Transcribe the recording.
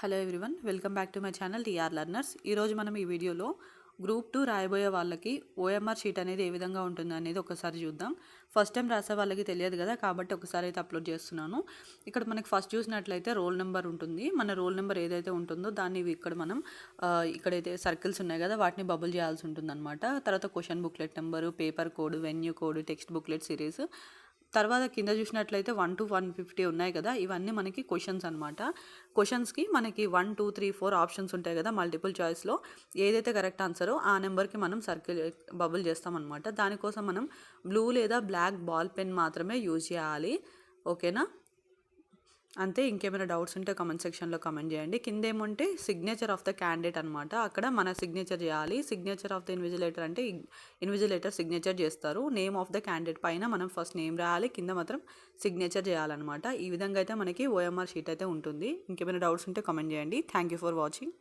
Hello everyone welcome back to my channel TR learners ఈరోజు మనం ఈ వీడియోలో గ్రూప్ టూ రాయబోయే వాళ్ళకి ఓఎంఆర్ షీట్ అనేది ఏ విధంగా ఉంటుంది అనేది ఒకసారి చూద్దాం. ఫస్ట్ టైం రాసే వాళ్ళకి తెలియదు కదా కాబట్టి ఒకసారి అయితే అప్లోడ్ చేస్తున్నాను. ఇక్కడ మనకి ఫస్ట్ చూసినట్లయితే రోల్ నెంబర్ ఉంటుంది. మన రోల్ నెంబర్ ఏదైతే ఉంటుందో దాన్ని ఇక్కడ మనం ఇక్కడైతే సర్కిల్స్ ఉన్నాయి కదా వాటిని బబుల్ చేయాల్సి ఉంటుంది అనమాట తర్వాత question booklet number paper code venue code text booklet series తర్వాత కింద చూసినట్లయితే వన్ టు వన్ ఫిఫ్టీ ఉన్నాయి కదా ఇవన్నీ మనకి క్వశ్చన్స్ అనమాట క్వశ్చన్స్కి మనకి one two three four options ఉంటాయి కదా మల్టిపుల్ చాయిస్లో ఏదైతే కరెక్ట్ ఆన్సరో ఆ నెంబర్కి మనం సర్కిల్ బబుల్ చేస్తామన్నమాట. దానికోసం మనం బ్లూ లేదా బ్లాక్ బాల్ పెన్ మాత్రమే యూజ్ చేయాలి. ఓకేనా అంతే ఇంకేమైనా డౌట్స్ ఉంటే కమెంట్ సెక్షన్లో కమెంట్ చేయండి. కింద ఏమంటే సిగ్నేచర్ ఆఫ్ ద క్యాండిడేట్ అనమాట అక్కడ మన సిగ్నేచర్ చేయాలి. సిగ్నేచర్ ఆఫ్ ద ఇన్విజిలేటర్ అంటే ఇన్విజిలేటర్ సిగ్నేచర్ చేస్తారు. నేమ్ ఆఫ్ ద క్యాండిడేట్ పైన మనం ఫస్ట్ నేమ్ రాయాలి. కింద మాత్రం సిగ్నేచర్ చేయాలన్నమాట. ఈ విధంగా అయితే మనకి ఓఎంఆర్ షీట్ అయితే ఉంటుంది. ఇంకేమైనా డౌట్స్ ఉంటే కమెంట్ చేయండి. Thank you for watching